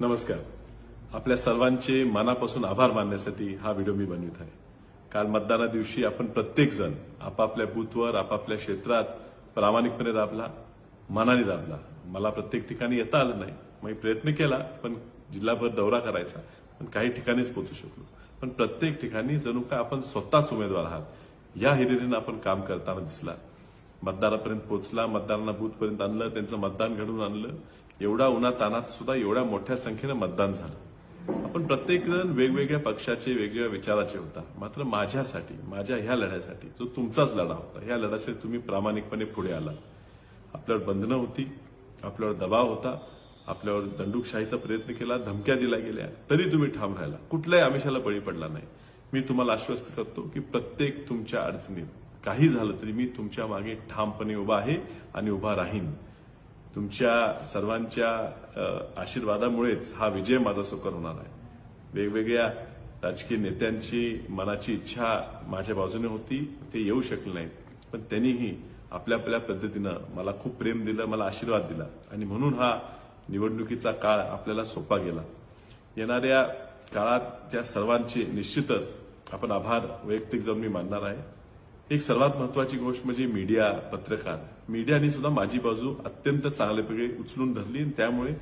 नमस्कार. आपल्या सर्वांचे मनापासून आभार मानण्यासाठी हा व्हिडिओ मी बनवित आहे. काल मतदाना दिवशी आपण प्रत्येकजण आपापल्या बूथवर आपापल्या क्षेत्रात प्रामाणिकपणे राबला मनाने राबला मला प्रत्येक ठिकाणी येता आलं नाही. मी प्रयत्न केला पण जिल्हाभर दौरा करायचा. पण काही ठिकाणीच पोचू शकलो. पण प्रत्येक ठिकाणी जणू का आपण स्वतःच उमेदवार आहात या हिरिरीनं आपण काम करताना दिसला. मतदारापर्यंत पोहोचला मतदारांना बूथपर्यंत आणलं त्यांचं मतदान घडवून आणलं. एवढा उन्हा तानात सुद्धा एवढ्या मोठ्या संख्येनं मतदान झालं. आपण प्रत्येक जण वेगवेगळ्या पक्षाचे वेगवेगळ्या विचाराचे होता. मात्र माझ्यासाठी माझ्या ह्या लढ्यासाठी जो तुमचाच लढा होता ह्या लढ्यासाठी तुम्ही प्रामाणिकपणे पुढे आला आपल्यावर बंधनं होती आपल्यावर दबाव होता आपल्यावर दंडुकशाहीचा प्रयत्न केला धमक्या दिल्या गेल्या तरी तुम्ही ठाम राहिला. कुठल्याही आमिषाला बळी पडला नाही. मी तुम्हाला आश्वस्त करतो की प्रत्येक तुमच्या अडचणीत काही झालं तरी मी तुमच्या मागे ठामपणे उभा आहे आणि उभा राहीन. तुमच्या सर्वांच्या आशीर्वादामुळेच हा विजय माझा सुकर होणार आहे. वेगवेगळ्या राजकीय नेत्यांची मनाची इच्छा माझ्या बाजूने होती ते येऊ शकले नाही पण त्यांनीही आपल्या आपल्या पद्धतीनं मला खूप प्रेम दिलं मला आशीर्वाद दिला आणि म्हणून हा निवडणुकीचा काळ आपल्याला सोपा गेला. येणाऱ्या काळात त्या सर्वांचे निश्चितच आपण आभार वैयक्तिक जाऊन मी मानणार आहे. एक सर्वात महत्वाची गोष्ट म्हणजे मीडिया पत्रकार. मीडियाने सुद्धा माझी बाजू अत्यंत चांगल्यापैकी उचलून धरली आणि त्यामुळे